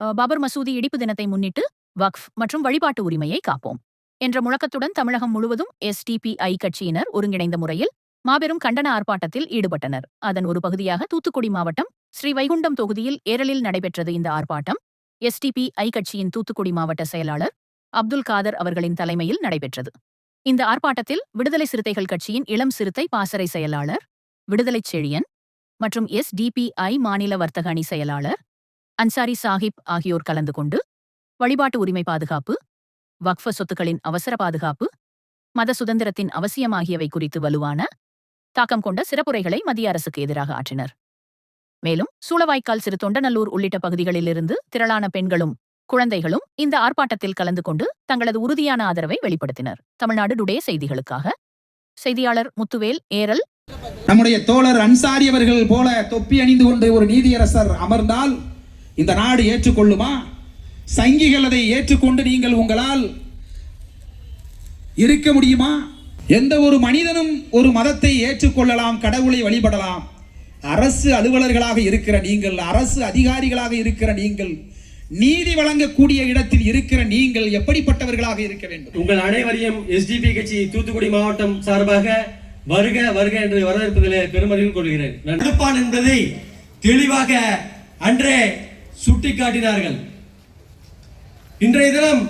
பாபர் மசூதி இடிப்பு தினத்தை முன்னிட்டு வக்ஃப் மற்றும் வழிபாட்டு உரிமையை காப்போம். என்ற முழக்கத்துடன் தமிழகம் முழுவதும் எஸ்டிபிஐ கட்சியினர் ஒருங்கிணைந்த முறையில் மாபெரும் கண்டன ஆர்ப்பாட்டத்தில் ஈடுபட்டனர். அதன் ஒரு பகுதியாக தூத்துக்குடி மாவட்டம் ஸ்ரீ வைகுண்டம் தொகுதியில் ஏரலில் நடைபெற்றது இந்த ஆர்ப்பாட்டம். எஸ்டிபிஐ கட்சியின் தூத்துக்குடி மாவட்ட செயலாளர் அப்துல் காதர் அவர்களின் தலைமையில் நடைபெற்றது. இந்த ஆர்ப்பாட்டத்தில் விடுதலை சிறுத்தைகள் கட்சியின் இளம் சிறுத்தை பாசறை செயலாளர் விடுதலை செழியன் மற்றும் எஸ்டிபிஐ மாநில வர்த்தக அணி செயலாளர் அன்சாரி சாஹிப் ஆகியோர் கலந்து கொண்டு வழிபாட்டு உரிமை பாதுகாப்பு வக்ஃப சொத்துக்களின் அவசர பாதுகாப்பு மத சுதந்திரத்தின் அவசியமாகியவை குறித்து வலுவான தாக்கம் கொண்ட சிறப்புரைகளை மத்திய அரசுக்கு எதிராக ஆற்றினர். மேலும் சூளவாய்க்கால் சிறு தொண்டநல்லூர் உள்ளிட்ட பகுதிகளிலிருந்து திரளான பெண்களும் குழந்தைகளும் இந்த ஆர்ப்பாட்டத்தில் கலந்து கொண்டு தங்களது உறுதியான ஆதரவை வெளிப்படுத்தினர். தமிழ்நாடு டுடே செய்திகளுக்காக செய்தியாளர் முத்துவேல் ஏரல். நம்முடைய தோழர் அன்சாரி அவர்கள் போல தொப்பி அணிந்து கொண்டு ஒரு நீதியரசர் அமர்ந்தால் இந்த நாடு ஏற்றுக்கொள்ளுமா? சங்கிகள் அதை ஏற்றுக்கொண்டு நீங்கள் உங்களால் இருக்க முடியுமா? எந்த ஒரு மனிதனும் ஒரு மதத்தை ஏற்றுக்கொள்ளலாம் கடவுளை வழிபடலாம். அரசு அலுவலர்களாக இருக்கிற நீங்கள் அரசு அதிகாரிகளாக இருக்கிற நீங்கள் நீதி வழங்கக்கூடிய இடத்தில் இருக்கிற நீங்கள் எப்படிப்பட்டவர்களாக இருக்க வேண்டும்? உங்கள் அனைவரையும் எஸ்டிபி கட்சி தூத்துக்குடி மாவட்டம் சார்பாக வருக வருக என்று வரவேற்பதிலே பெருமதிவு கொள்கிறேன். தடுப்பான் என்பதை தெளிவாக அன்றே சுட்டிக்காட்டினார்கள். இன்றைய தினம்